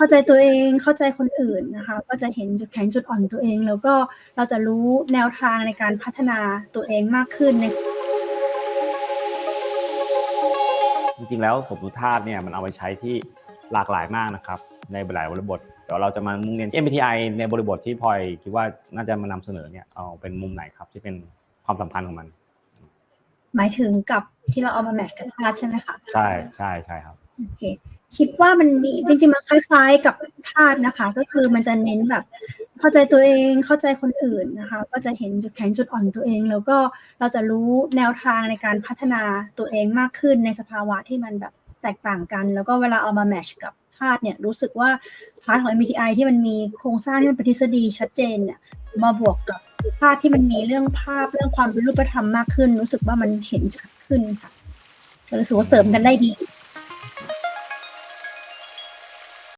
เข้าใจตัวเองเข้าใจคนอื่นนะคะ ก็จะเห็นจุดแข็งจุดอ่อนตัวเอง แล้วก็เราจะรู้แนวทางในการพัฒนาตัวเองมากขึ้นในจริงๆแล้วสมดุลธาตุเนี่ยมันเอาไปใช้ที่หลากหลายมากนะครับในหลายบริบทเดี๋ยวเราจะมามุ่งเน้น MBTI ในบริบทที่พลอยคิดว่าน่าจะมานำเสนอเนี่ยเอาเป็นมุมไหนครับที่เป็นความสัมพันธ์ของมัน หมายถึงกับที่เราเอามาแมทช์กับธาตุใช่ไหมคะใช่ใช่ใช่ครับโอเค คิดว่ามันมีจริงๆมันคล้ายๆกับธาตุนะคะ ก็คือมันจะเน้นแบบ เข้าใจตัวเองเข้าใจคนอื่นนะคะ ก็จะเห็นจุดแข็งจุดอ่อนตัวเอง แล้วก็เราจะรู้แนวทางในการพัฒนาตัวเองมากขึ้นในสภาวะที่มันแบบแตกต่างกัน แล้วก็เวลาเอามาแมชกับธาตุเนี่ยรู้สึกว่าพาร์ทของ MBTI ที่มันมีโครงสร้างที่มันเป็นทฤษฎีชัดเจนเนี่ยมาบวกกับธาตุที่มันมีเรื่องภาพเรื่องความเป็นรูปธรรมมากขึ้น รู้สึกว่ามันเห็นชัดขึ้นค่ะรู้สึกว่าเสริมกันได้ดี